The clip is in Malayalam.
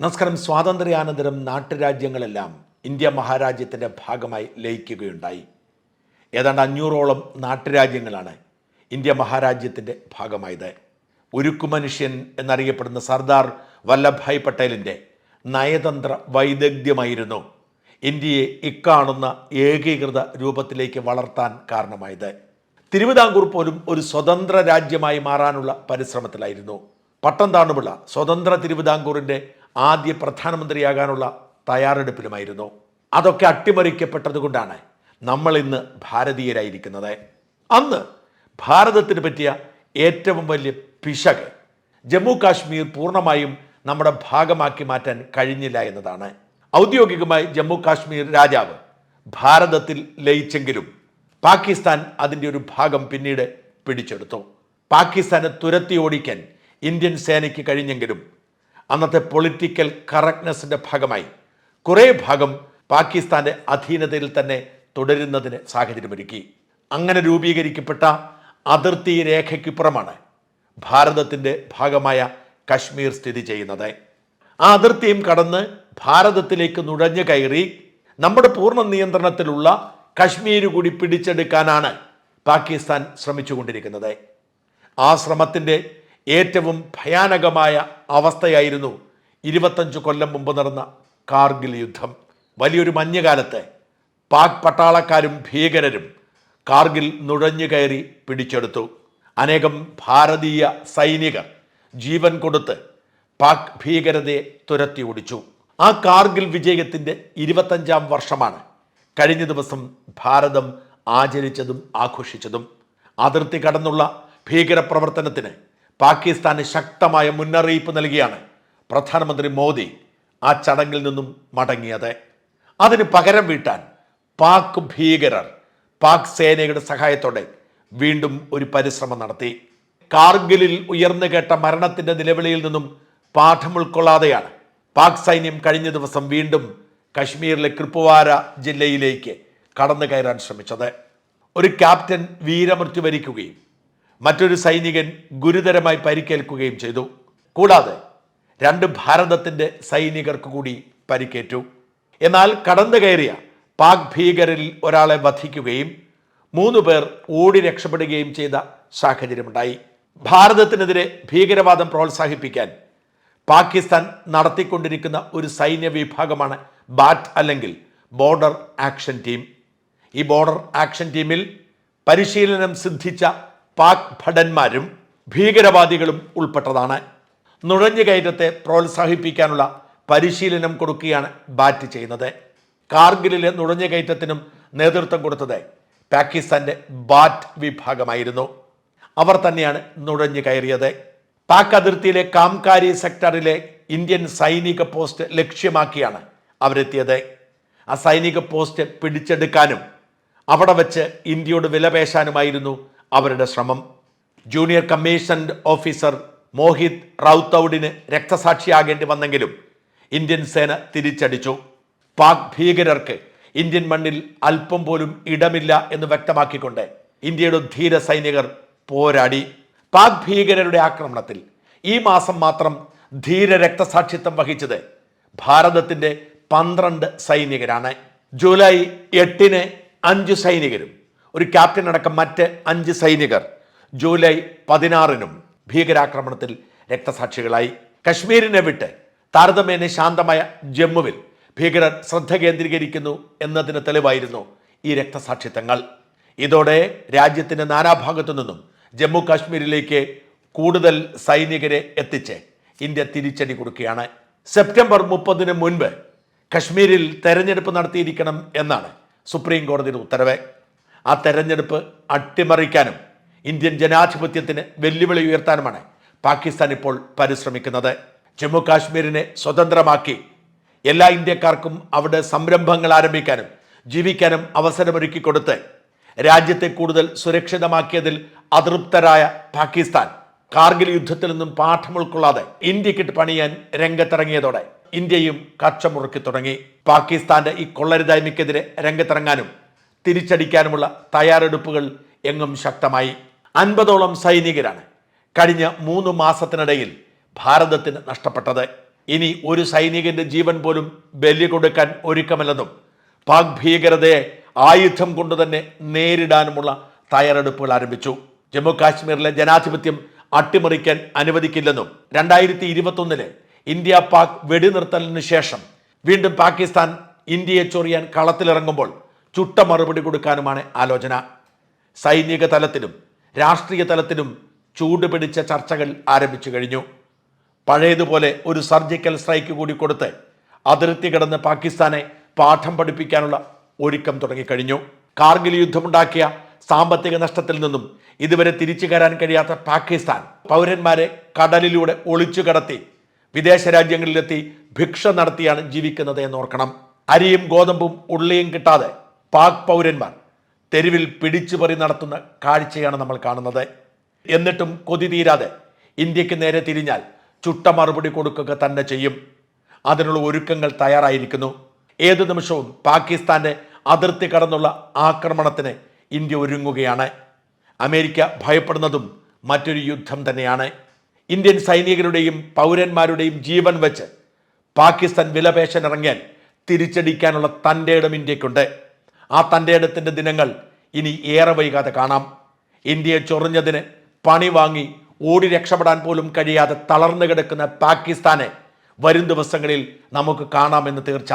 നമസ്കാരം. സ്വാതന്ത്ര്യാനന്തരം നാട്ടുരാജ്യങ്ങളെല്ലാം ഇന്ത്യ മഹാരാജ്യത്തിന്റെ ഭാഗമായി ലയിക്കുകയുണ്ടായി. ഏതാണ്ട് അഞ്ഞൂറോളം നാട്ടുരാജ്യങ്ങളാണ് ഇന്ത്യ മഹാരാജ്യത്തിന്റെ ഭാഗമായത്. ഉരുക്കു മനുഷ്യൻ എന്നറിയപ്പെടുന്ന സർദാർ വല്ലഭായ് പട്ടേലിന്റെ നയതന്ത്ര വൈദഗ്ധ്യമായിരുന്നു ഇന്ത്യയെ ഇക്കാണുന്ന ഏകീകൃത രൂപത്തിലേക്ക് വളർത്താൻ കാരണമായത്. തിരുവിതാംകൂർ പോലും ഒരു സ്വതന്ത്ര രാജ്യമായി മാറാനുള്ള പരിശ്രമത്തിലായിരുന്നു. പട്ടം താണുപിള്ള സ്വതന്ത്ര തിരുവിതാംകൂറിന്റെ ആദ്യ പ്രധാനമന്ത്രിയാകാനുള്ള തയ്യാറെടുപ്പിലുമായിരുന്നു. അതൊക്കെ അട്ടിമറിക്കപ്പെട്ടതുകൊണ്ടാണ് നമ്മൾ ഇന്ന് ഭാരതീയരായിരിക്കുന്നത്. അന്ന് ഭാരതത്തിന് പറ്റിയ ഏറ്റവും വലിയ പിശക് ജമ്മു കാശ്മീർ പൂർണമായും നമ്മുടെ ഭാഗമാക്കി മാറ്റാൻ കഴിഞ്ഞില്ല എന്നതാണ്. ഔദ്യോഗികമായി ജമ്മു കാശ്മീർ രാജാവ് ഭാരതത്തിൽ ലയിച്ചെങ്കിലും പാകിസ്ഥാൻ അതിന്റെ ഒരു ഭാഗം പിന്നീട് പിടിച്ചെടുത്തു. പാകിസ്ഥാനെ തുരത്തി ഓടിക്കാൻ ഇന്ത്യൻ സേനയ്ക്ക് കഴിഞ്ഞെങ്കിലും അന്നത്തെ പൊളിറ്റിക്കൽ കറക്റ്റ്നെസ്സിന്റെ ഭാഗമായി കുറേ ഭാഗം പാകിസ്ഥാന്റെ അധീനതയിൽ തന്നെ തുടരുന്നതിന് സാഹചര്യമൊരുക്കി. അങ്ങനെ രൂപീകരിക്കപ്പെട്ട അതിർത്തി രേഖയ്ക്ക് പുറമാണ് ഭാരതത്തിന്റെ ഭാഗമായ കശ്മീർ സ്ഥിതി ചെയ്യുന്നത്. ആ അതിർത്തിയും കടന്ന് ഭാരതത്തിലേക്ക് നുഴഞ്ഞു കയറി നമ്മുടെ പൂർണ നിയന്ത്രണത്തിലുള്ള കശ്മീർ കൂടി പിടിച്ചെടുക്കാനാണ് പാകിസ്ഥാൻ ശ്രമിച്ചുകൊണ്ടിരിക്കുന്നത്. ആ ശ്രമത്തിന്റെ ഏറ്റവും ഭയാനകമായ അവസ്ഥയായിരുന്നു ഇരുപത്തഞ്ച് കൊല്ലം മുമ്പ് നടന്ന കാർഗിൽ യുദ്ധം. വലിയൊരു മഞ്ഞുകാലത്ത് പാക് പട്ടാളക്കാരും ഭീകരരും കാർഗിൽ നുഴഞ്ഞു കയറി പിടിച്ചെടുത്തു. അനേകം ഭാരതീയ സൈനികർ ജീവൻ കൊടുത്ത് പാക് ഭീകരതയെ തുരത്തി ഓടിച്ചു. ആ കാർഗിൽ വിജയത്തിന്റെ ഇരുപത്തഞ്ചാം വർഷമാണ്. കഴിഞ്ഞ ദിവസം ഭാരതം ആചരിച്ചതും ആഘോഷിച്ചതും. അതിർത്തി കടന്നുള്ള ഭീകരപ്രവർത്തനത്തിന് പാകിസ്ഥാന് ശക്തമായ മുന്നറിയിപ്പ് നൽകിയാണ് പ്രധാനമന്ത്രി മോദി ആ ചടങ്ങിൽ നിന്നും മടങ്ങിയത്. അതിന് പകരം വീട്ടാൻ പാക് ഭീകരർ പാക് സേനയുടെ സഹായത്തോടെ വീണ്ടും ഒരു പരിശ്രമം നടത്തി. കാർഗിലിൽ ഉയർന്നു കേട്ട മരണത്തിന്റെ നിലവിളിയിൽ നിന്നും പാഠം ഉൾക്കൊള്ളാതെയാണ് പാക് സൈന്യം കഴിഞ്ഞ ദിവസം വീണ്ടും കശ്മീരിലെ കൃപ്പവാര ജില്ലയിലേക്ക് കടന്നു കയറാൻ ശ്രമിച്ചത്. ഒരു ക്യാപ്റ്റൻ വീരമൃത്യു വരിക്കുകയും മറ്റൊരു സൈനികൻ ഗുരുതരമായി പരിക്കേൽക്കുകയും ചെയ്തു. കൂടാതെ രണ്ട് ഭാരതത്തിന്റെ സൈനികർക്ക് കൂടി പരിക്കേറ്റു. എന്നാൽ കടന്നു കയറിയ പാക് ഭീകരിൽ ഒരാളെ വധിക്കുകയും മൂന്ന് പേർ ഓടി രക്ഷപ്പെടുകയും ചെയ്ത സാഹചര്യമുണ്ടായി. ഭാരതത്തിനെതിരെ ഭീകരവാദം പ്രോത്സാഹിപ്പിക്കാൻ പാകിസ്ഥാൻ നടത്തിക്കൊണ്ടിരിക്കുന്ന ഒരു സൈന്യ വിഭാഗമാണ് ബാറ്റ് അല്ലെങ്കിൽ ബോർഡർ ആക്ഷൻ ടീം. ഈ ബോർഡർ ആക്ഷൻ ടീമിൽ പരിശീലനം സിദ്ധിച്ച പാക് ഭടന്മാരും ഭീകരവാദികളും ഉൾപ്പെട്ടതാണ്. നുഴഞ്ഞുകയറ്റത്തെ പ്രോത്സാഹിപ്പിക്കാനുള്ള പരിശീലനം കൊടുക്കുകയാണ് ബാറ്റ് ചെയ്യുന്നത്. കാർഗിലിലെ നുഴഞ്ഞുകയറ്റത്തിനും നേതൃത്വം കൊടുത്തത് പാകിസ്ഥാന്റെ ബാറ്റ് വിഭാഗമായിരുന്നു. അവർ തന്നെയാണ് നുഴഞ്ഞു കയറിയത്. പാക് അതിർത്തിയിലെ കാംകാരി സെക്ടറിലെ ഇന്ത്യൻ സൈനിക പോസ്റ്റ് ലക്ഷ്യമാക്കിയാണ് അവരെത്തിയത്. ആ സൈനിക പോസ്റ്റ് പിടിച്ചെടുക്കാനും അവിടെ വച്ച് ഇന്ത്യയോട് വിലപേശാനുമായിരുന്നു അവരുടെ ശ്രമം. ജൂനിയർ കമ്മീഷൻഡ് ഓഫീസർ മോഹിത് റൌത്തൌഡിന് രക്തസാക്ഷിയാകേണ്ടി വന്നെങ്കിലും ഇന്ത്യൻ സേന തിരിച്ചടിച്ചു. പാക് ഭീകരർക്ക് ഇന്ത്യൻ മണ്ണിൽ അല്പം പോലും ഇടമില്ല എന്ന് വ്യക്തമാക്കിക്കൊണ്ട് ഇന്ത്യയുടെ ധീര സൈനികർ പോരാടി. പാക് ഭീകരരുടെ ആക്രമണത്തിൽ ഈ മാസം മാത്രം ധീര രക്തസാക്ഷിത്വം വഹിച്ചത് ഭാരതത്തിന്റെ പന്ത്രണ്ട് സൈനികരാണ്. ജൂലൈ എട്ടിന് അഞ്ച് സൈനികരും ഒരു ക്യാപ്റ്റൻ അടക്കം മറ്റ് അഞ്ച് സൈനികർ ജൂലൈ പതിനാറിനും ഭീകരാക്രമണത്തിൽ രക്തസാക്ഷികളായി. കശ്മീരിനെ വിട്ട് താരതമ്യേന ശാന്തമായ ജമ്മുവിൽ ഭീകരർ ശ്രദ്ധ കേന്ദ്രീകരിക്കുന്നു എന്നതിന് തെളിവായിരുന്നു ഈ രക്തസാക്ഷിത്വങ്ങൾ. ഇതോടെ രാജ്യത്തിന്റെ നാനാഭാഗത്തു നിന്നും ജമ്മു കാശ്മീരിലേക്ക് കൂടുതൽ സൈനികരെ എത്തിച്ച് ഇന്ത്യ തിരിച്ചടി കൊടുക്കുകയാണ്. സെപ്റ്റംബർ മുപ്പതിന് മുൻപ് കശ്മീരിൽ തെരഞ്ഞെടുപ്പ് നടത്തിയിരിക്കണം എന്നാണ് സുപ്രീം കോടതിയുടെ ഉത്തരവ്. ആ തെരഞ്ഞെടുപ്പ് അട്ടിമറിക്കാനും ഇന്ത്യൻ ജനാധിപത്യത്തിന് വെല്ലുവിളി ഉയർത്താനുമാണ് പാകിസ്ഥാൻ ഇപ്പോൾ പരിശ്രമിക്കുന്നത്. ജമ്മു കാശ്മീരിനെ സ്വതന്ത്രമാക്കി എല്ലാ ഇന്ത്യക്കാർക്കും അവിടെ സംരംഭങ്ങൾ ആരംഭിക്കാനും ജീവിക്കാനും അവസരമൊരുക്കി കൊടുത്ത് രാജ്യത്തെ കൂടുതൽ സുരക്ഷിതമാക്കിയതിൽ അതൃപ്തരായ പാകിസ്ഥാൻ കാർഗിൽ യുദ്ധത്തിൽ നിന്നും പാഠം ഉൾക്കൊള്ളാതെ ഇന്ത്യക്കിട്ട് പണിയാൻ രംഗത്തിറങ്ങിയതോടെ ഇന്ത്യയും കച്ചമുറുക്കി തുടങ്ങി. പാകിസ്ഥാന്റെ ഈ കൊള്ളരുതായ്മയ്ക്കെതിരെ രംഗത്തിറങ്ങാനും തിരിച്ചടിക്കാനുമുള്ള തയ്യാറെടുപ്പുകൾ എങ്ങും ശക്തമായി. അൻപതോളം സൈനികരാണ് കഴിഞ്ഞ മൂന്ന് മാസത്തിനിടയിൽ ഭാരതത്തിന് നഷ്ടപ്പെട്ടത്. ഇനി ഒരു സൈനികന്റെ ജീവൻ പോലും ബലി കൊടുക്കാൻ ഒരുക്കമല്ലെന്നും പാക് ഭീകരതയെ ആയുധം കൊണ്ട് തന്നെ നേരിടാനുമുള്ള തയ്യാറെടുപ്പുകൾ ആരംഭിച്ചു. ജമ്മു കാശ്മീരിലെ ജനാധിപത്യം അട്ടിമറിക്കാൻ അനുവദിക്കില്ലെന്നും രണ്ടായിരത്തി ഇരുപത്തൊന്നിലെ ഇന്ത്യ പാക് വെടിനിർത്തലിന് ശേഷം വീണ്ടും പാകിസ്ഥാൻ ഇന്ത്യയെ ചൊറിയാൻ കളത്തിലിറങ്ങുമ്പോൾ ചുട്ട മറുപടി കൊടുക്കാനുമാണ് ആലോചന. സൈനിക തലത്തിലും രാഷ്ട്രീയ തലത്തിലും ചൂടുപിടിച്ച ചർച്ചകൾ ആരംഭിച്ചു കഴിഞ്ഞു. പഴയതുപോലെ ഒരു സർജിക്കൽ സ്ട്രൈക്ക് കൂടി കൊടുത്ത് അതിർത്തി കടന്ന് പാകിസ്ഥാനെ പാഠം പഠിപ്പിക്കാനുള്ള ഒരുക്കം തുടങ്ങിക്കഴിഞ്ഞു. കാർഗിൽ യുദ്ധമുണ്ടാക്കിയ സാമ്പത്തിക നഷ്ടത്തിൽ നിന്നും ഇതുവരെ തിരിച്ചു കയറാൻ കഴിയാത്ത പാകിസ്ഥാൻ പൗരന്മാരെ കടലിലൂടെ ഒളിച്ചു കടത്തി വിദേശ രാജ്യങ്ങളിലെത്തി ഭിക്ഷ നടത്തിയാണ് ജീവിക്കുന്നത് എന്നോർക്കണം. അരിയും ഗോതമ്പും ഉള്ളിയും കിട്ടാതെ പാക് പൗരന്മാർ തെരുവിൽ പിടിച്ചുപറി നടത്തുന്ന കാഴ്ചയാണ് നമ്മൾ കാണുന്നത്. എന്നിട്ടും കൊതി തീരാതെ ഇന്ത്യയ്ക്ക് നേരെ തിരിഞ്ഞാൽ ചുട്ട മറുപടി കൊടുക്കുക തന്നെ ചെയ്യും. അതിനുള്ള ഒരുക്കങ്ങൾ തയ്യാറായിരിക്കുന്നു. ഏത് നിമിഷവും പാകിസ്ഥാന്റെ അതിർത്തി കടന്നുള്ള ആക്രമണത്തിന് ഇന്ത്യ ഒരുങ്ങുകയാണ്. അമേരിക്ക ഭയപ്പെടുന്നതും മറ്റൊരു യുദ്ധം തന്നെയാണ്. ഇന്ത്യൻ സൈനികരുടെയും പൗരന്മാരുടെയും ജീവൻ വെച്ച് പാകിസ്ഥാൻ വിലപേശനിറങ്ങിയാൽ തിരിച്ചടിക്കാനുള്ള തന്റെ ഇടം ഇന്ത്യക്കുണ്ട്. ആ തന്റെ ഇടത്തിന്റെ ദിനങ്ങൾ ഇനി ഏറെ വൈകാതെ കാണാം. ഇന്ത്യയെ ചൊറിഞ്ഞതിന് പണി വാങ്ങി ഓടി രക്ഷപ്പെടാൻ പോലും കഴിയാതെ തളർന്നു കിടക്കുന്ന പാകിസ്ഥാനെ വരും ദിവസങ്ങളിൽ നമുക്ക് കാണാമെന്ന് തീർച്ച.